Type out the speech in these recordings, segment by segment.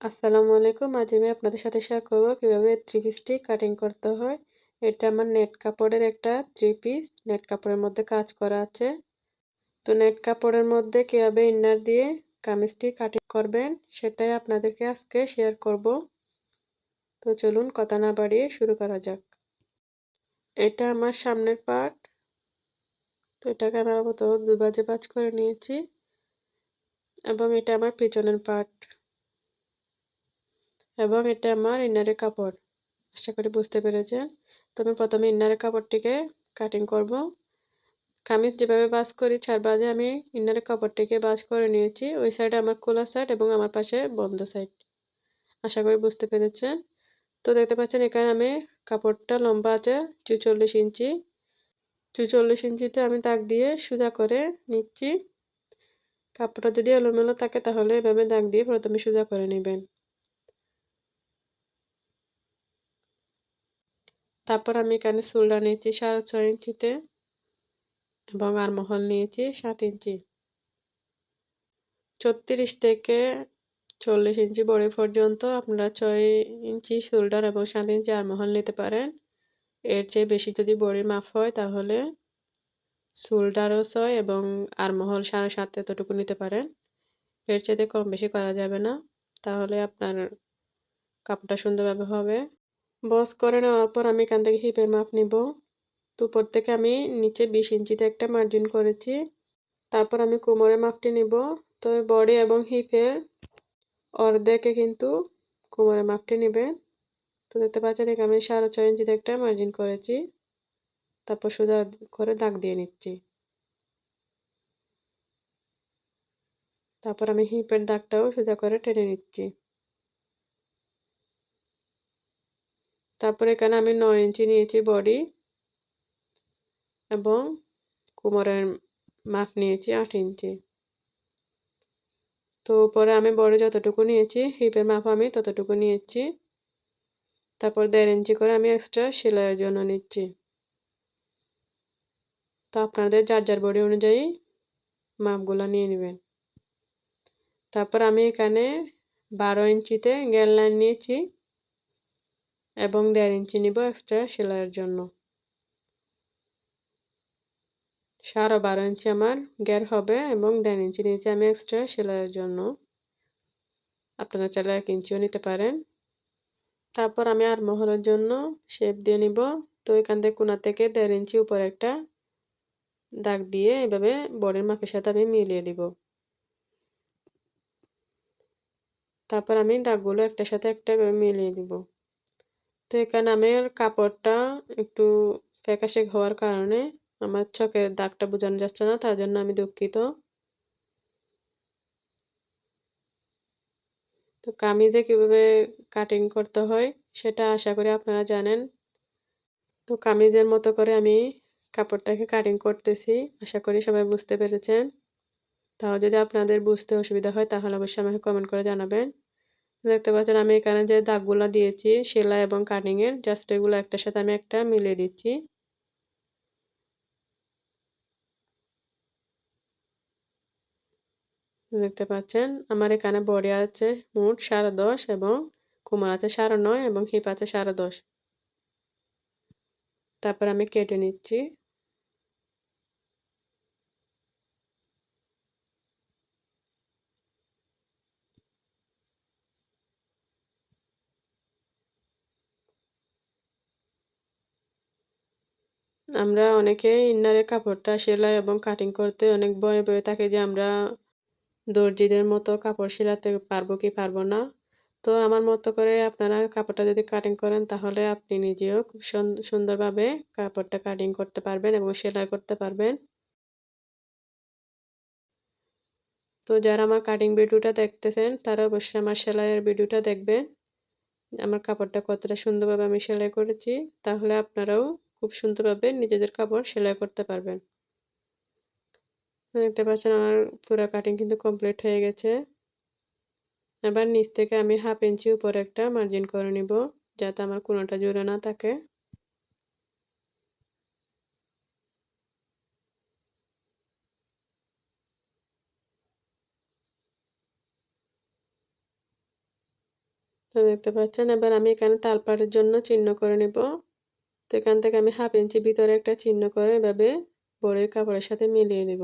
আসসালামু আলাইকুম। আজ আমি আপনাদের সাথে শেয়ার করব কীভাবে থ্রি পিসটি কাটিং করতে হয়। এটা আমার নেট কাপড়ের একটা থ্রি পিস নেট কাপড়ের মধ্যে কাজ করা আছে। তো নেট কাপড়ের মধ্যে কীভাবে ইনার দিয়ে কামিজটি কাটিং করবেন, সেটাই আপনাদেরকে আজকে শেয়ার করব। তো চলুন কথা না বাড়িয়ে শুরু করা যাক। এটা আমার সামনের পার্ট তো এটাকে আমি মতো দুবাজে বাজ করে নিয়েছি। এবং এটা আমার পিছনের পার্ট এবং এটা আমার ইনারের কাপড়। আশা করি বুঝতে পেরেছেন? তো আমি প্রথমে ইনারের কাপড়টিকে কাটিং করব। কামিজ যেভাবে বাস করি চার বাজে আমি ইনারের কাপড়টিকে বাস করে নিয়েছি। ওই সাইডে আমার খোলা সাইড এবং আমার পাশে বন্ধ সাইড আশা করি বুঝতে পেরেছেন? তো দেখতে পাচ্ছেন এখানে আমি কাপড়টা লম্বা আছে, চুচল্লিশ ইঞ্চি। চুচল্লিশ ইঞ্চিতে আমি দাগ দিয়ে সোজা করে নিচ্ছি। কাপড়টা যদি এলোমেলো থাকে তাহলে এভাবে দাগ দিয়ে প্রথমে সোজা করে নেবেন। তারপর আমি এখানে শোল্ডার নিয়েছি সাড়ে ছয় ইঞ্চিতে এবং আর মহল নিয়েছি সাত ইঞ্চি। ছত্রিশ থেকে চল্লিশ ইঞ্চি বড়ি পর্যন্ত আপনারা ছয় ইঞ্চি শোল্ডার এবং সাত ইঞ্চি আরমহল নিতে পারেন। এর চেয়ে বেশি যদি বড়ির মাপ হয় তাহলে শোল্ডারও ছয় এবং আরমহল সাড়ে সাত এতটুকু নিতে পারেন। এর চেয়ে কম বেশি করা যাবে না। তাহলে আপনার কাপড়টা সুন্দরভাবে হবে। বস, করে নেওয়ার পর আমি এখান থেকে হিপের মাপ নিব। তো উপর থেকে আমি নিচে বিশ ইঞ্চিতে একটা মার্জিন করেছি। তারপর আমি কোমরের মাপটি নিব। তো বডি এবং হিপের অর্ধেকে কিন্তু কোমরের মাপটি নেবে। তো দেখতে পাচ্ছেন, এখানে আমি সাড়ে ছয় ইঞ্চিতে একটা মার্জিন করেছি। তারপর সোজা করে দাগ দিয়ে নিচ্ছি। তারপর আমি হিপের দাগটাও সোজা করে টেনে নিচ্ছি। তারপর এখানে আমি নয় ইঞ্চি নিয়েছি বডি এবং কোমরের মাপ নিয়েছি আট ইঞ্চি। তো পরে আমি বডি যতটুকু নিয়েছি, হিপের মাপ আমি ততটুকু নিয়েছি। তারপর দেড় ইঞ্চি করে আমি এক্সট্রা সেলাইয়ের জন্য নিচ্ছি। তো আপনাদের যার যার বডি অনুযায়ী মাপগুলো নিয়ে নেবেন। তারপর আমি এখানে বারো ইঞ্চিতে গ্যাল লাইন নিয়েছি। এবং দেড় ইঞ্চি নিব এক্সট্রা সেলাইয়ের জন্য। সাড়ে বারো ইঞ্চি আমার গ্যার হবে এবং দেড় ইঞ্চি নিয়েছি আমি এক্সট্রা সেলাইয়ের জন্য। আপনারা চাইলে এক ইঞ্চিও নিতে পারেন। তারপর আমি আর মহলের জন্য শেপ দিয়ে নিব। তো এখান থেকে কোনা থেকে দেড় ইঞ্চি উপরে একটা দাগ দিয়ে এভাবে বডির মাপের সাথে আমি মিলিয়ে দিব। তারপর আমি দাগগুলো একটার সাথে একটা মিলিয়ে দিব। তো এখানে আমার কাপড়টা একটু ফ্যাকাশে হওয়ার কারণে আমার চোখের দাগটা বোঝানো যাচ্ছে না, তার জন্য আমি দুঃখিত। তো কামিজে কীভাবে কাটিং করতে হয় সেটা আশা করি আপনারা জানেন। তো কামিজের মতো করে আমি কাপড়টাকে কাটিং করতেছি, আশা করি সবাই বুঝতে পেরেছেন। তাও যদি আপনাদের বুঝতে অসুবিধা হয় তাহলে অবশ্যই আমাকে কমেন্ট করে জানাবেন। দেখতে পাচ্ছেন আমি এখানে যে দাগগুলো দিয়েছি, সেলাই এবং কাটিংয়ের জাস্ট এগুলো একটার সাথে আমি একটা মিলিয়ে দিচ্ছি। দেখতে পাচ্ছেন আমার এখানে বডি আছে মোট সাড়ে দশ এবং কোমর আছে সাড়ে নয় এবং হিপ আছে সাড়ে দশ। তারপর আমি কেটে নিচ্ছি। আমরা অনেকে ইন্নারের কাপড়টা সেলাই এবং কাটিং করতে অনেক ভয়ে ভয়ে থাকে যে আমরা দর্জিদের মতো কাপড় সেলাতে পারব কি পারব না। তো আমার মতো করে আপনারা কাপড়টা যদি কাটিং করেন তাহলে আপনি নিজেও খুব সুন্দরভাবে কাপড়টা কাটিং করতে পারবেন এবং সেলাই করতে পারবেন। তো যারা আমার কাটিং ভিডিওটা দেখতেছেন তারা অবশ্যই আমার সেলাইয়ের ভিডিওটা দেখবেন। আমার কাপড়টা কতটা সুন্দরভাবে আমি সেলাই করেছি। তাহলে আপনারাও খুব সুন্দরভাবে নিজেদের কাপড় সেলাই করতে পারবেন। দেখতে পাচ্ছেন আমার পুরো কাটিং কিন্তু কমপ্লিট হয়ে গেছে। এবার নিচ থেকে আমি হাফ ইঞ্চি উপরে একটা মার্জিন করে নিব, যাতে আমার কোনোটা জুড়ে না থাকে। তো দেখতে পাচ্ছেন, এবার আমি এখানে তালপাটের জন্য চিহ্ন করে নিব। তো এখান থেকে আমি হাফ ইঞ্চি ভিতরে একটা চিহ্ন করে এভাবে বড়ির কাপড়ের সাথে মিলিয়ে নিব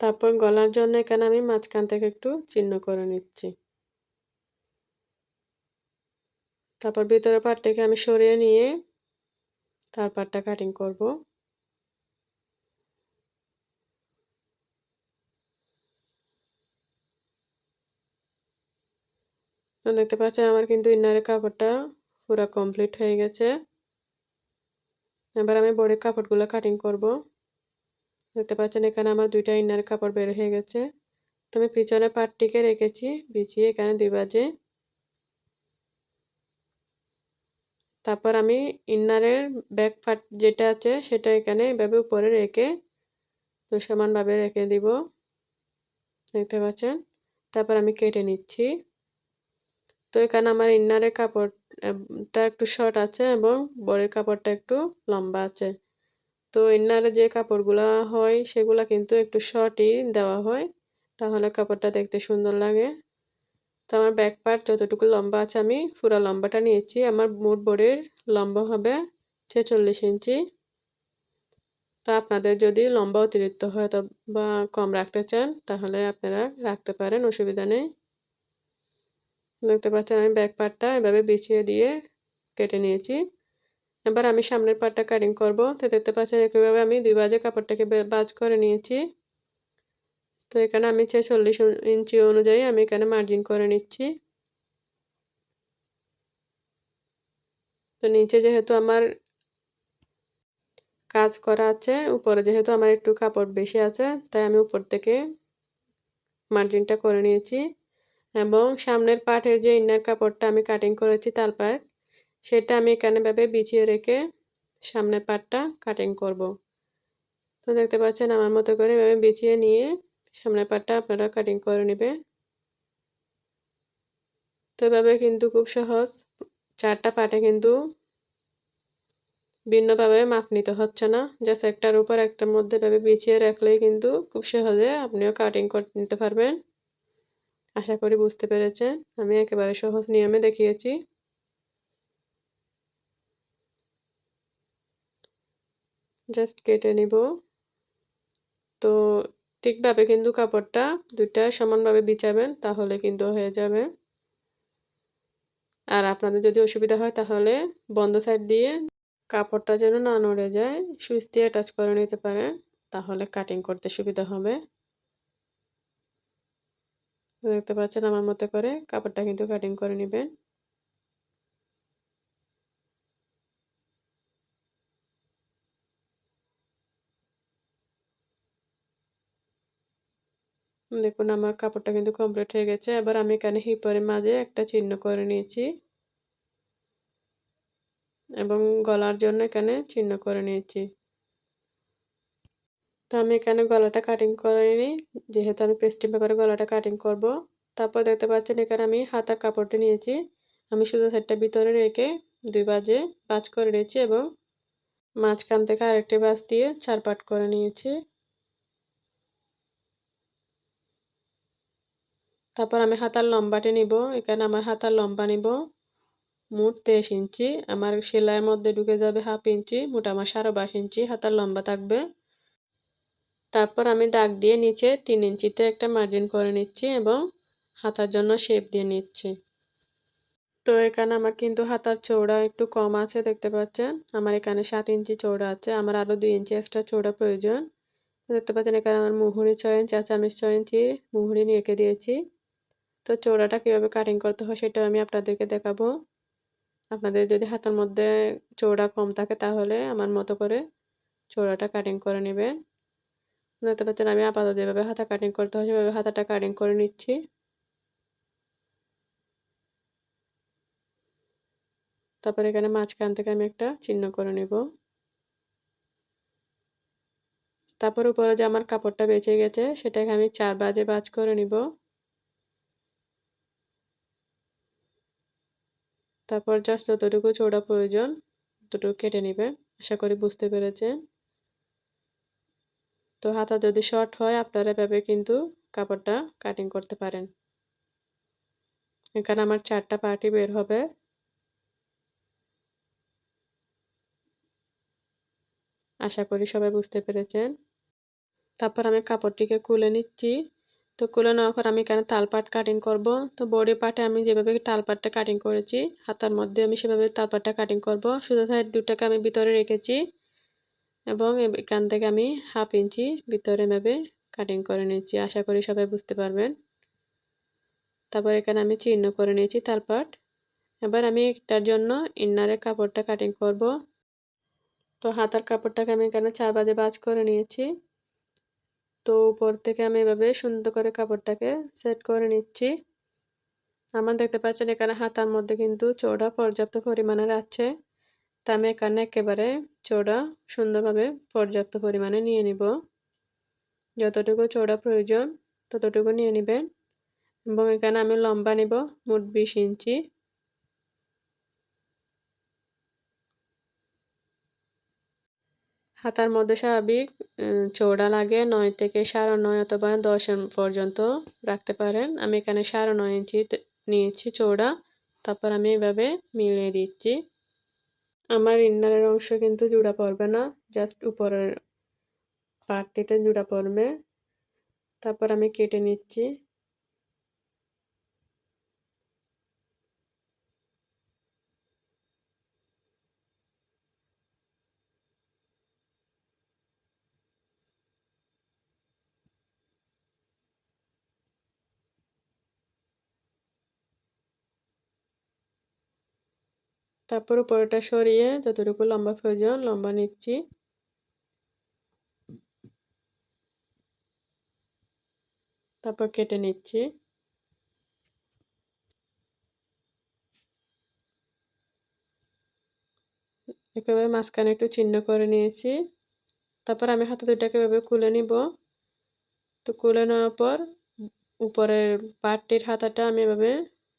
তারপর গলার জন্য এখানে আমি মাঝখান থেকে একটু চিহ্ন করে নিচ্ছি। তারপর ভিতরের পাটটাকে আমি সরিয়ে নিয়ে তার পাটটা কাটিং করব। দেখতে পাচ্ছেন আমার কিন্তু ইনারের কাপড়টা পুরো কমপ্লিট হয়ে গেছে। এবার আমি বডির কাপড়গুলো কাটিং করব। দেখতে পাচ্ছেন এখানে আমার দুইটা ইনার কাপড় বের হয়ে গেছে। তো আমি পিছনে পাটটিকে রেখেছি, বিছিয়ে এখানে দুই বাজে। তারপর আমি ইনারের ব্যাক পার্ট যেটা আছে সেটা এখানে এভাবে উপরে রেখে তো সমানভাবে রেখে দিব। দেখতে পাচ্ছেন? তারপর আমি কেটে নিচ্ছি। তো এখানে আমার ইন্নারের কাপড়টা একটু শর্ট আছে এবং বরের কাপড়টা একটু লম্বা আছে। তো ইন্নারে যে কাপড়গুলা হয়, সেগুলো কিন্তু একটু শর্টই দেওয়া হয়, তাহলে কাপড়টা দেখতে সুন্দর লাগে। তো আমার ব্যাক পার্ট যতটুকু লম্বা আছে, আমি পুরো লম্বাটা নিয়েছি। আমার মোট বডির লম্বা হবে ছেচল্লিশ ইঞ্চি। তো আপনাদের যদি লম্বা অতিরিক্ত হয় বা কম রাখতে চান, তাহলে আপনারা রাখতে পারেন, অসুবিধা নেই। দেখতে পাচ্ছেন আমি ব্যাক পার্টটা এভাবে বিছিয়ে দিয়ে কেটে নিয়েছি। এবার আমি সামনের পার্টটা কাটিং করব। তো দেখতে পাচ্ছেন একইভাবে আমি দুই বাজে কাপড়টাকে বাজ করে নিয়েছি। তো এখানে আমি ছেচল্লিশ ইঞ্চি অনুযায়ী আমি এখানে মার্জিন করে নিচ্ছি। তো নিচে যেহেতু আমার কাজ করা আছে, উপরে যেহেতু আমার একটু কাপড় বেশি আছে, তাই আমি উপর থেকে মার্জিনটা করে নিয়েছি। এবং সামনের পাটের যে ইনার কাপড়টা আমি কাটিং করেছি তার পাট, সেটা আমি এখানে ভাবে বিছিয়ে রেখে সামনের পাটটা কাটিং করব। তো দেখতে পাচ্ছেন আমার মতো করে এভাবে বিছিয়ে নিয়ে সামনের পাটটা আপনারা কাটিং করে নেবে তো এভাবে কিন্তু খুব সহজ, চারটা পাটে কিন্তু ভিন্নভাবে মাপ নিতে হচ্ছে না। জাস্ট একটার উপর একটার মধ্যে ভাবে বিছিয়ে রাখলেই কিন্তু খুব সহজে আপনিও কাটিং করে নিতে পারবেন। আশা করি বুঝতে পেরেছেন। আমি একেবারে সহজ নিয়মে দেখিয়েছি। জাস্ট কেটে নিব। তো ঠিকভাবে কিন্তু কাপড়টা দুইটা সমানভাবে বিছাবেন, তাহলে কিন্তু হয়ে যাবে। আর আপনাদের যদি অসুবিধা হয়, তাহলে বন্ধ সাইড দিয়ে কাপড়টা যেন না নড়ে যায়, সুইচ দিয়ে অ্যাটাচ করে নিতে পারেন, তাহলে কাটিং করতে সুবিধা হবে। দেখতে পাচ্ছেন আমার মতো করে। কাপড়টা কিন্তু কাটিং করে নেবেন। দেখুন আমার কাপড়টা কিন্তু কমপ্লিট হয়ে গেছে। এবার আমি এখানে হিপরের মাঝে একটা চিহ্ন করে নিয়েছি। এবং গলার জন্য এখানে চিহ্ন করে নিয়েছি। তো আমি এখানে গলাটা কাটিং করিনি। যেহেতু আমি পেস্টিং পেপারে গলাটা কাটিং করব। তারপর দেখতে পাচ্ছেন এখানে আমি হাতার কাপড়টা নিয়েছি। আমি শুধু সাইডটা ভিতরে রেখে দুই বাজে বাজ করে নিয়েছি এবং মাঝখান থেকে আরেকটি বাজ দিয়ে চার পাট করে নিয়েছি। তারপর আমি হাতার লম্বাটি নিব। এখানে আমার হাতার লম্বা নিব মোট তেইশ ইঞ্চি। আমার সেলাইয়ের মধ্যে ঢুকে যাবে হাফ ইঞ্চি, মোট আমার সাড়ে বাইশ ইঞ্চি হাতার লম্বা থাকবে। তারপর আমি দাগ দিয়ে নিচে তিন ইঞ্চিতে একটা মার্জিন করে নিচ্ছি এবং হাতার জন্য শেপ দিয়ে নিচ্ছি। তো এখানে আমার কিন্তু হাতার চৌড়া একটু কম আছে, দেখতে পাচ্ছেন? আমার এখানে সাত ইঞ্চি চৌড়া আছে, আমার আরও দুই ইঞ্চি এক্সট্রা চৌড়া প্রয়োজন। দেখতে পাচ্ছেন, এখানে আমার মুহুরি ছয় ইঞ্চি চামিচ ছয় ইঞ্চি মুহুরি নিয়ে দিয়েছি। তো চৌড়াটা কীভাবে কাটিং করতে হয় সেটাও আমি আপনাদেরকে দেখাবো। আপনাদের যদি হাতের মধ্যে চৌড়া কম থাকে তাহলে আমার মতো করে চৌড়াটা কাটিং করে নেবেন। দেখতে পাচ্ছেন আমি আপাতত যেভাবে হাতা কাটিং করতে হয়, সেভাবে হাতাটা কাটিং করে নিচ্ছি। তারপর এখানে মাঝখান থেকে আমি একটা চিহ্ন করে নেব। তারপর উপরে যে আমার কাপড়টা বেঁচে গেছে, সেটাকে আমি চার বাজে বাজ করে নিব। তারপর জাস্ট যতটুকু চৌড়া প্রয়োজন, ততটুকু কেটে নেবেন। আশা করি বুঝতে পেরেছেন। তো হাতা যদি শর্ট হয়, আপনারা এভাবে কিন্তু কাপড়টা কাটিং করতে পারেন। এখানে আমার চারটা পার্টি বের হবে। আশা করি সবাই বুঝতে পেরেছেন। তারপর আমি কাপড়টিকে কুলে নিচ্ছি। তো খুলে নেওয়ার পর আমি এখানে তালপাট কাটিং করব। তো বডি পার্টে আমি যেভাবে তালপাটটা কাটিং করেছি, হাতার মধ্যে আমি সেভাবে তালপাটটা কাটিং করব। শুধু সাইড দুটাকে আমি ভিতরে রেখেছি। এবং এখান থেকে আমি হাফ ইঞ্চি ভিতরে এভাবে কাটিং করে নিয়েছি। আশা করি সবাই বুঝতে পারবেন। তারপর এখানে আমি চিহ্ন করে নিয়েছি তালপাট এবার আমি এটার জন্য ইনারের কাপড়টা কাটিং করব। তো হাতার কাপড়টাকে আমি এখানে চার বাজে বাজ করে নিয়েছি। তো উপর থেকে আমি এভাবে সুন্দর করে কাপড়টাকে সেট করে নিচ্ছি। আমার দেখতে পাচ্ছেন এখানে হাতার মধ্যে কিন্তু চৌড়া পর্যাপ্ত পরিমাণের আছে। তা আমি এখানে একেবারে চৌড়া সুন্দরভাবে পর্যাপ্ত পরিমাণে নিয়ে নিব। যতটুকু চৌড়া প্রয়োজন, ততটুকু নিয়ে নেবেন। এবং এখানে আমি লম্বা নিব, মোট বিশ ইঞ্চি। হাতার মধ্যে স্বাভাবিক চৌড়া লাগে নয় থেকে সাড়ে নয় অথবা দশ পর্যন্ত রাখতে পারেন। আমি এখানে সাড়ে নয় ইঞ্চি নিয়েছি চৌড়া তারপর আমি এভাবে মিলিয়ে দিচ্ছি। আমার ইন্নারের অংশ কিন্তু জুড়া পড়বে না জাস্ট উপরের পার্টটিতে জুড়া পড়বে। তারপর আমি কেটে নিচ্ছি। তারপর উপরটা সরিয়ে যতটুকু লম্বা প্রয়োজন, লম্বা নিচ্ছি। তারপর কেটে নিচ্ছি। একেবারে মাঝখানে একটু চিহ্ন করে নিয়েছি। তারপর আমি হাতে দুটাকে এভাবে কুলে নিব। তো কুলে নেওয়ার পর উপরের পাটটির হাতাটা আমি এভাবে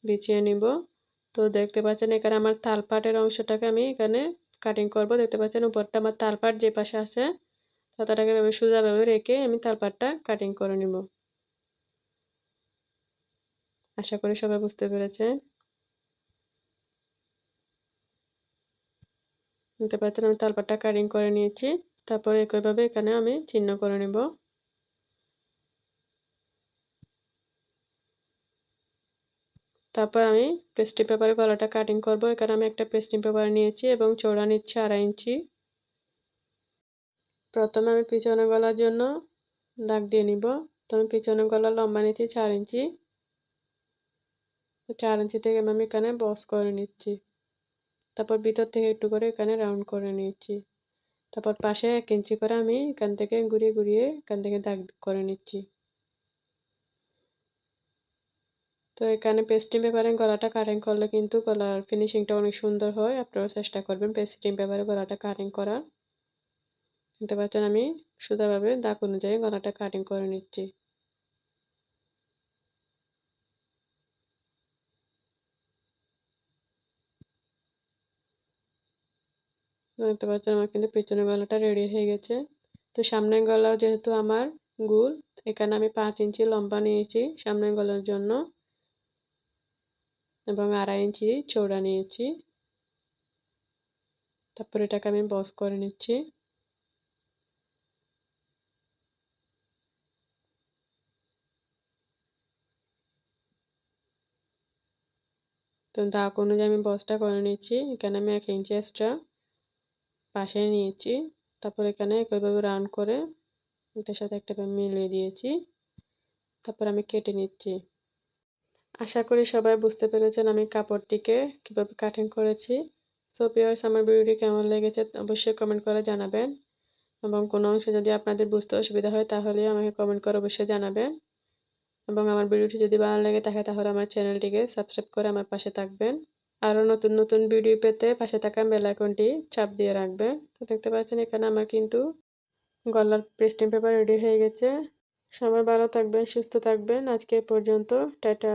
বিছিয়ে নিব। তো দেখতে পাচ্ছেন এখানে আমার তালপাটের অংশটাকে আমি এখানে কাটিং করব। দেখতে পাচ্ছেন উপরটা আমার তালপাট যে পাশে আছে হাতাটাকে এভাবে সোজাভাবে রেখে আমি তালপাটটা কাটিং করে নিব। আশা করি সবাই বুঝতে পেরেছে। দেখতে পাচ্ছেন আমি তালপাটটা কাটিং করে নিয়েছি, তারপর একইভাবে এখানে আমি চিহ্ন করে নেব। তারপর আমি পেস্টিং পেপারে গলাটা কাটিং করব। এখানে আমি একটা পেস্টিং পেপার নিয়েছি এবং চৌড়া নিচ্ছি আড়াই ইঞ্চি। প্রথমে আমি পিছনে গলার জন্য দাগ দিয়ে নিব। তো আমি পিছনে গলা লম্বা নিচ্ছি চার ইঞ্চি। চার ইঞ্চি থেকে আমি এখানে বস করে নিচ্ছি। তারপর ভিতর থেকে একটু করে এখানে রাউন্ড করে নিচ্ছি। তারপর পাশে এক ইঞ্চি করে আমি এখান থেকে ঘুরিয়ে ঘুরিয়ে এখান থেকে দাগ করে নিচ্ছি। তো এখানে পেস্টিং পেপারে গলাটা কাটিং করলে কিন্তু গলার ফিনিশিংটা অনেক সুন্দর হয়। আপনারা চেষ্টা করবেন পেস্টিং পেপারে গলাটা কাটিং করার। দেখতে পাচ্ছেন আমি সুতাভাবে দাগ অনুযায়ী গলাটা কাটিং করে নিচ্ছি। দেখতে পাচ্ছেন আমার কিন্তু পিছনের গলাটা রেডি হয়ে গেছে। তো সামনের গলাও যেহেতু আমার গুল, এখানে আমি পাঁচ ইঞ্চি লম্বা নিয়েছি সামনের গলার জন্য। এবং আড়াই ইঞ্চি চৌড়া নিয়েছি। তারপর এটাকে আমি বস করে নিচ্ছি। তো দাগ অনুযায়ী আমি বসটা করে নিচ্ছি। এখানে আমি এক ইঞ্চি এক্সট্রা পাশে নিয়েছি। তারপর এখানে একইভাবে রাউন্ড করে এটার সাথে একটা মিলিয়ে দিয়েছি। তারপর আমি কেটে নিচ্ছি। আশা করি সবাই বুঝতে পেরেছেন আমি কাপড়টিকে কীভাবে কাটিং করেছি। সো পিওর্স আমার ভিডিওটি কেমন লেগেছে অবশ্যই কমেন্ট করে জানাবেন। এবং কোনো অংশে যদি আপনাদের বুঝতে অসুবিধা হয়, তাহলে আমাকে কমেন্ট করে অবশ্যই জানাবেন। এবং আমার ভিডিওটি যদি ভালো লাগে থাকে, তাহলে আমার চ্যানেলটিকে সাবস্ক্রাইব করে আমার পাশে থাকবেন। আরও নতুন নতুন ভিডিও পেতে পাশে থাকা বেল আইকনটি চাপ দিয়ে রাখবেন। তো দেখতে পাচ্ছেন, এখানে আমার কিন্তু গলার পেস্টিং পেপার রেডি হয়ে গেছে। সবাই ভালো থাকবেন, সুস্থ থাকবেন। আজকে পর্যন্ত, টাটা।